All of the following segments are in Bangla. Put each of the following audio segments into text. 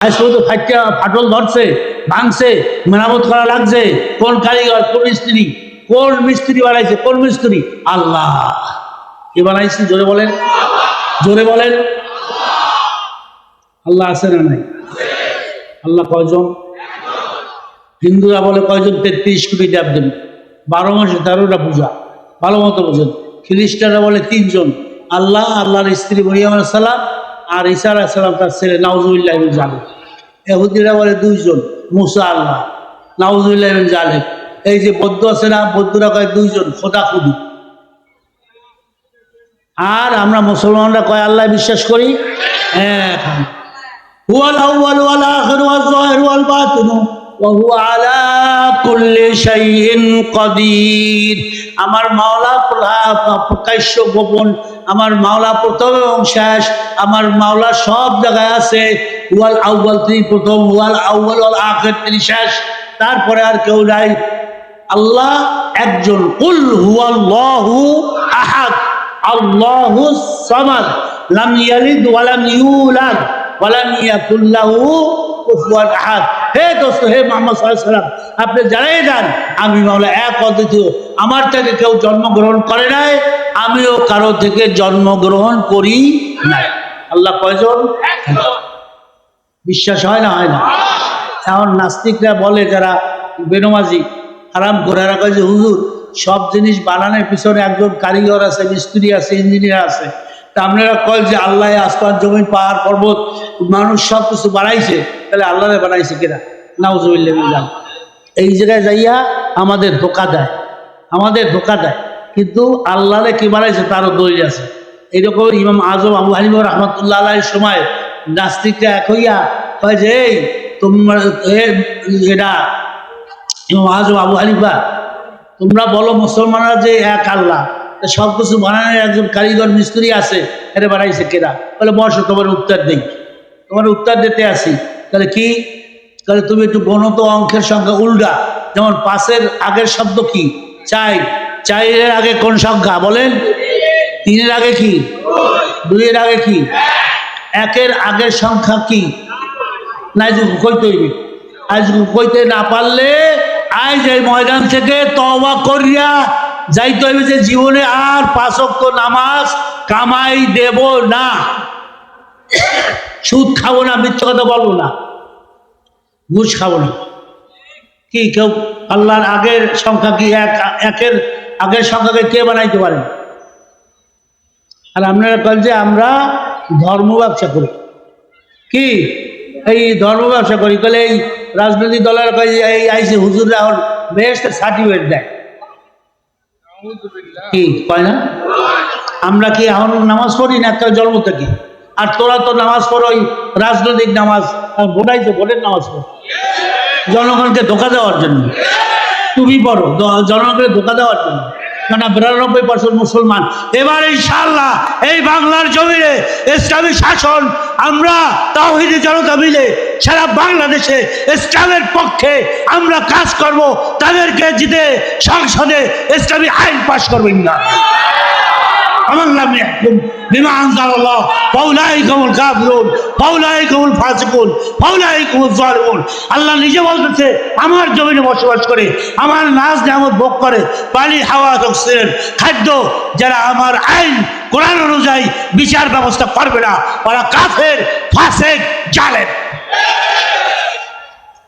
ফাটল ধরছে, ভাঙছে, মেরামত করা লাগছে। কোন কারিগর, কোন মিস্ত্রি কোন মিস্ত্রি বানাইছে, কোন মিস্ত্রি? আল্লাহ। কে বানাইছে? জোরে বলেন। জোরে বলেন। আল্লাহ আছে না নাই? আল্লাহ কয়জন? হিন্দুরা বলে কয়জন? তেত্রিশ কোটি দেবদেব বারো মাসে তেরোটা পূজা। ভালো মতো বোঝেন। খ্রিস্টানরা বলে তিনজন। আল্লাহ, আল্লাহর স্ত্রী মরিয়াম সালাম আর ঈসা আলাহিসাল্লাম তার ছেলে নাউজুল্লাহ জালেক। এহুদিরা বলে দুইজন, মুসা আল্লাহ নাউজুল্লাহ জালেক। এই যে বৌদ্ধ আছে না, বৌদ্ধরা কয় দুইজন, খোদা খুদি। আর আমরা মুসলমানরা কয়, আল্লাহ বিশ্বাস করি? হ্যাঁ হুয়াল আখির বাতিন, ওয়া আলা কুল্লি শাইইন আমার মাওলা প্রকাশ্য গোপন আমার মাওলা প্রথম এবং শেষ, আমার মাওলা সব জায়গায় আছে। ওয়াল আউ্বাল তিনি প্রথম, ওয়াল আউ্বাল ওয়াল আখের তিনি শেষ। তারপরে আর কেউ নাই। আল্লাহ একজন, কুল হুয়াল্লাহু আহাদ, আল্লাহু সামাদ, লাম ইয়ালিদ ওয়া লাম ইউলাদ ওয়া লাম ইয়াকুল লাহু কুফুয়ান আহাদ। হে দোস্ত, হে মোহাম্মদ সাল্লাম আপনি জানাই দেন, আমি মাওলা এক অদ্বিতীয়। আমার থেকে কেউ জন্মগ্রহণ করে নাই, আমিও কারও থেকে জন্মগ্রহণ করি নাই। আল্লাহ কয়জন? বিশ্বাস হয় না হয় না? এখন নাস্তিকরা বলে যারা বেনমাজি আরাম করে কয় যে হুজুর, সব জিনিস বানানোর পিছনে একজন কারিগর আছে, মিস্ত্রি আছে, ইঞ্জিনিয়ার আছে। তা আপনারা কয় যে আল্লাহ আসমান জমি পাহাড় পর্বত, মানুষ সব কিছু বানাইছে। তাহলে আল্লাহ বানাইছে কিনা নাউজুবিল্লাহ এই জায়গায় যাইয়া আমাদের ধোকা দেয়, আমাদের ধোকা দেয়। কিন্তু আল্লাহরে কি বানাইছে? তারও দলিল আছে। এইরকম ইমাম আজম আবু হানিফ রহমতুল্লাহ সময় নাস্তিকটা এক হইয়া কয় যে, এই, তোমরা এটা ইমাম আজম আবু হানিফা, তোমরা বলো মুসলমানরা যে এক আল্লাহ। সব কিছু বানানোর একজন কারিগর মিস্ত্রি আছে এটা বানাইছে কেরা? বলে বসো তোমার উত্তর দেই তোমার উত্তর দিতে আসি। তাহলে কি? তাহলে তুমি একটু গণত অঙ্কের সংখ্যা উল্টা। যেমন পাঁচের আগের শব্দ কি? চাই চাইয়ের আগে কোন সংখ্যা? বলেন। তিনের আগে কি? দুইয়ের আগে কি? একের আগের সংখ্যা কি? না যে কইতে না পারলে ময়দান থেকে তওবা করিয়া যাইতে হইবে যে জীবনে আর পাঁচক্ত নামাজ কামাই দেব না। সুদ খাব না, মিথ্যা কথা বলব না। ঘুষ খাব না। কি, কেউ আল্লাহর আগের সংখ্যা কি এক, একের আগের সংখ্যাকে কে বানাইতে পারেন আর আপনারা কল যে আমরা ধর্ম ব্যবসা করি। কি? এই ধর্ম ব্যবসা করি। কলে এই রাজনৈতিক দলের এই আইসি হুজুররা এখন বেস্ট সার্টিফিকেট দেয়। কি, কয় না? আমরা কি এখন নামাজ পড়ি না একটা জন্ম থেকে? আর তোরা তো নামাজ পড়ো রাজনৈতিক নামাজ, আর ভোটাই তো ভোটের নামাজ পড়ো। জনগণকে ধোকা দেওয়ার জন্য। তুমি পড়ো জনগণকে ধোকা দেওয়ার জন্য। কেন বিরানব্বই পার্সেন্ট মুসলমান। এবার ইনশাল্লাহ এই বাংলার জমিনে ইসলামী শাসন, আমরা তাওহিদি জনতা মিলে সারা বাংলাদেশে ইসলামের পক্ষে আমরা কাজ করব, তাদেরকে জিতে সংসদে ইসলামী আইন পাশ করব না। আমার নাম ইয়াহকুম বিমা আনজালাল্লাহ। ফাউলাইকুমুল কাফিরুন ফাউলাইকুমুল ফাসিকুন ফাউলাইকুমুল জালিমুন। আল্লাহ নিজে বলতেছে, আমার জমিনে বসবাস করে, আমার নাজ নিয়ামত ভোগ করে পানি হাওয়া, অক্সিজেন, খাদ্য, যারা আমার আইন, কোরআন অনুযায়ী বিচার ব্যবস্থা করবে না, ওরা কাফের, ফাসেক, জালেম।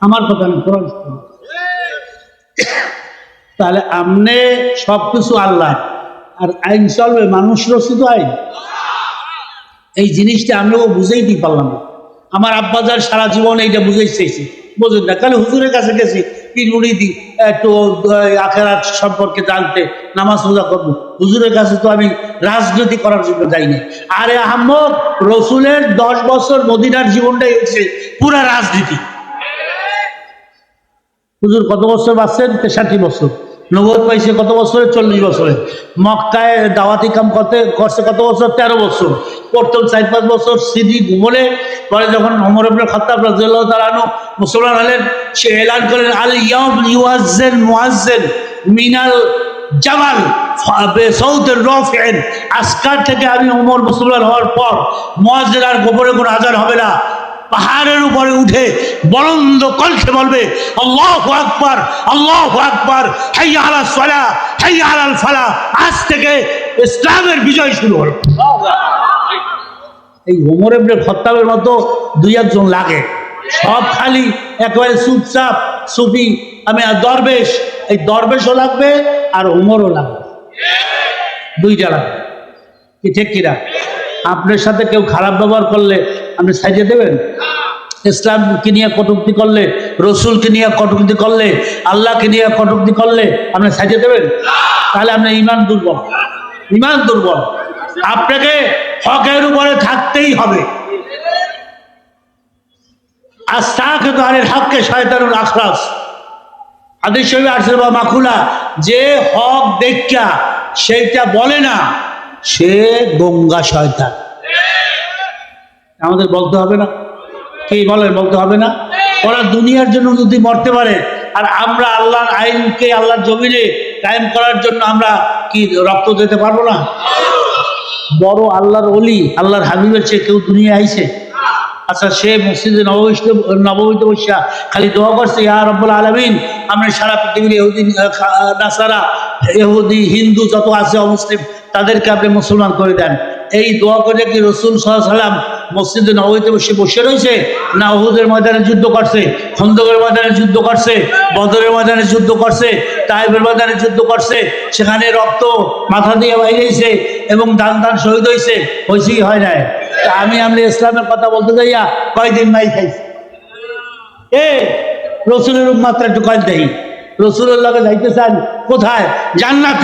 আমার কথা না কোরআন তাহলে আমনে সবকিছু আল্লাহ। আর আইন চলবে, মানুষ রচিত আইন। এই জিনিসটা আমরাও বুঝাইতেই পারলাম না। আমার আব্বাজার সারা জীবন এইটা বুঝাই চেয়েছি। বোঝেন না কালে হুজুরের কাছে গেছি পিরুড়ি দি একটু আখেরাত সম্পর্কে জানতে নামাজ রোজা করব। হুজুরের কাছে তো আমি রাজনীতি করার জন্য যাইনি আরে আহম্মদ রসুলের দশ বছর মদিনার জীবনটাই হচ্ছে পুরা রাজনীতি। হুজুর কত বছর বাঁচছেন? তেষট্টি বছর। নবদ পাইছে কত বছরে? চল্লিশ বছরে। মক্কায় দাওয়াতি কাম করতে করছে কত বছর? তেরো বছর। প্রথম চার পাঁচ বছর সিদ্ধি ঘুমলে, পরে যখন অমর আব্দুল খত্তাব রাজিয়াল্লাহু তাআলা আনহু মুসলমান হলেন, সে এলান করেন আল ইয়াউম ইউয়াজ্জিন মুয়াজ্জিন মিনাল জামাল সৌদের রফেন। আজকার থেকে আমি ওমর মুসলমান হওয়ার পর মুয়াজ্জিন আর গোপনে কোনো আজান হবে না। পাহাড়ের উপরে উঠে বলন্দ কণ্ঠে বলবে, আল্লাহ আকবার আল্লাহ আকবার, হাইয়া আলাল সালা, হাইয়া আলাল ফালা। আজ থেকে ইসলামের বিজয় শুরু হলো। এই ওমর ইবনে খত্তাবের মতো দুই একজন লাগে। সব খালি, একেবারে চুপচাপ, সুফি, আমি আর দরবেশ। এই দরবেশও লাগবে আর ওমরও লাগবে। দুইটা লাগবে। কি ঠিক কিনা? আপনার সাথে কেউ খারাপ ব্যবহার করলে আপনি সাইজে দেবেন? ইসলামকে নিয়ে কটুক্তি করলে, রসুলকে নিয়ে কটুক্তি করলে, আল্লাহকে নিয়ে কটুক্তি করলে আপনি সাইজে দেবেন? তাহলে আপনার ইমান দুর্বল। ইমান দুর্বল। আপনাকে হকের উপরে থাকতেই হবে। আমাদের বলতে হবে না। কি বলে বলতে হবে না? ওরা দুনিয়ার জন্য যদি মরতে পারে আর আমরা আল্লাহর আইনকে আল্লাহর জমিনে কায়েম করার জন্য আমরা কি রক্ত দিতে পারব না? বড় আল্লাহর অলি আল্লাহর হাবিবের চেয়ে কেউ দুনিয়া আইছে? আচ্ছা সে মসজিদে নববিষ্ট নবমীতে বসিয়া খালি দোয়া করছে ইয়া রব্বুল আলমিন আমরা সারা পৃথিবীর আহ, নাসারা ইহুদি হিন্দু যত আছে অমুসলিম তাদেরকে আপনি মুসলমান করে দেন। এই দোয়া করে কি রসুল সাল্লাম মসজিদে নবমীতে বসে বসে রয়েছে। না উহুদের ময়দানে যুদ্ধ করছে, খন্দকের ময়দানে যুদ্ধ করছে, বদরের ময়দানে যুদ্ধ করছে, তাইবের ময়দানে যুদ্ধ করছে, সেখানে রক্ত মাথা দিয়ে বাইরেছে এবং দান দান শহীদ হয়েছে হয়েছে কি হয় নাই। তা আমি আমরা ইসলামের কথা বলতে যাইয়া কয়দিন নাই খাইছি। এ, রসুলের মাত্রা একটু কয়েক দেই। রসুলের লগে যাইতে চান কোথায়? জান্নাত।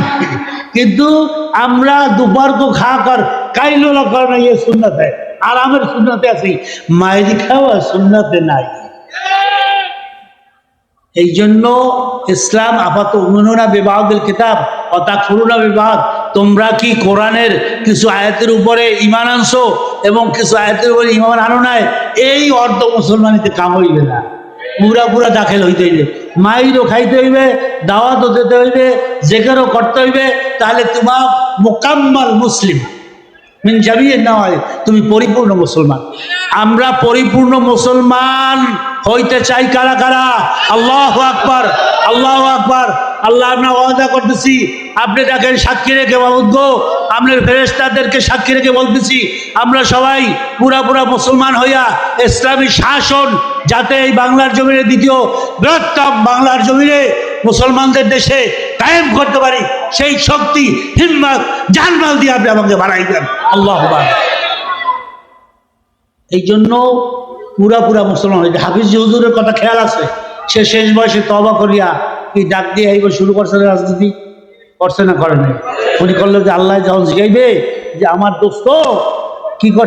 কিন্তু আমরা দুবার তো খা কর কাইলো কর না ইয়ে শূন্যতে আরামের শূন্যতে আছি। মায়ের খাওয়া শূন্যতে নাই। এই জন্য ইসলাম আপাত উন্নয়না বিবাহের কিতাব অতা করুণা বিভাগ তোমরা কি কোরআনের কিছু আয়াতের উপরে ইমান আনছো এবং কিছু আয়াতের উপরে ইমান আনো নাই? এই অর্ধ মুসলমানিতে কাম হইবে না। পুরা পুরা দাখিল হইতে হইবে। মাইরও খাইতে হইবে, দাওয়াতও দিতে হইবে, জেকেরও করতে হইবে। তাহলে তোমার মোকাম্মাল মুসলিম। মিন জামিয়ে না হয় তুমি পরিপূর্ণ মুসলমান। আমরা পরিপূর্ণ মুসলমান হইতে চাই কারা কারা? আল্লাহ আকবার আল্লাহ আকবার। আল্লাহ আমরা ওয়াদা করতেছি, আপনি দেখেন সাক্ষী রেখে বাবুদ্গ আপনার ফেরেস্তাদেরকে সাক্ষী রেখে বলতেছি, আমরা সবাই পুরা পুরা মুসলমান হইয়া ইসলামী শাসন, যাতে এই বাংলার জমিনে দ্বিতীয় বৃহত্তম বাংলার জমিনে মুসলমানদের দেশে কায়েম করতে পারি, সেই শক্তি, হিম্মত, জানমাল দিয়ে আপনি আমাকে বাড়াই দেন। আল্লাহ এই জন্য পুরা পুরা মুসলমান হয়েছে। হাফিজ হুজুরের কথা খেয়াল আছে। সে শেষ বয়সে তবা করিয়া কি ডাক দিয়ে আইব শুরু করছে রাজনীতি? করছে না, করে নাই। উনি করলে যে আল্লাহ যখন জিগাইবে যে আমার দোস্ত কি করছে?